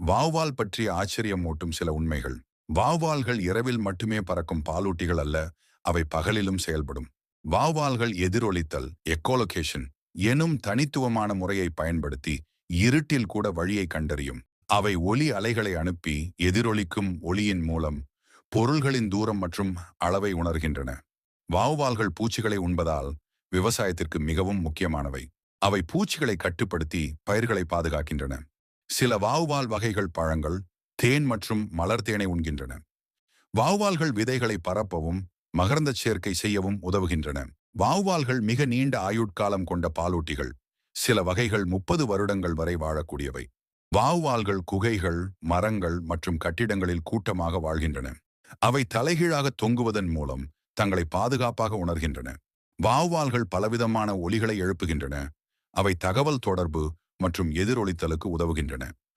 வாவ்வால் பற்றிய ஆச்சரியம் மூட்டும் சில உண்மைகள். வாவ்வால்கள் இரவில் மட்டுமே பறக்கும் பாலூட்டிகள் அல்ல அவை பகலிலும் செயல்படும். வாவ்வால்கள் எதிரொலித்தல் எக்கோலொகேஷன் எனும் தனித்துவமான முறையை பயன்படுத்தி இருட்டில் கூட வழியை கண்டறியும். அவை ஒலி அலைகளை அனுப்பி எதிரொலிக்கும் ஒளியின் மூலம் பொருள்களின் தூரம் மற்றும் அளவை உணர்கின்றன. வாவ்வால்கள் பூச்சிகளை உண்பதால் விவசாயத்திற்கு மிகவும் முக்கியமானவை. அவை பூச்சிகளை கட்டுப்படுத்தி பயிர்களை பாதுகாக்கின்றன. சில வாவ்வால் வகைகள் பழங்கள் தேன் மற்றும் மலர் தேனை உண்கின்றன. வாவ்வால்கள் விதைகளை பரப்பவும் மகரந்த சேர்க்கை செய்யவும் உதவுகின்றன. வாவ்வால்கள் மிக நீண்ட ஆயுட்காலம் கொண்ட பாலூட்டிகள். சில வகைகள் முப்பது வருடங்கள் வரை வாழக்கூடியவை. வாவ்வால்கள் குகைகள் மரங்கள் மற்றும் கட்டிடங்களில் கூட்டமாக வாழ்கின்றன. அவை தலைகீழாக தொங்குவதன் மூலம் தங்களை பாதுகாப்பாக உணர்கின்றன. வாவ்வால்கள் பலவிதமான ஒலிகளை எழுப்புகின்றன. அவை தகவல் தொடர்பு மற்றும் எதிரொலித்தலுக்கு உதவுகின்றன.